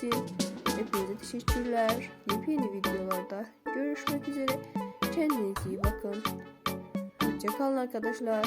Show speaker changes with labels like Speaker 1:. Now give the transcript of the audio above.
Speaker 1: İçin hepinize teşekkürler. Yepyeni videolarda görüşmek üzere. Kendinize iyi bakın. Hoşçakalın arkadaşlar.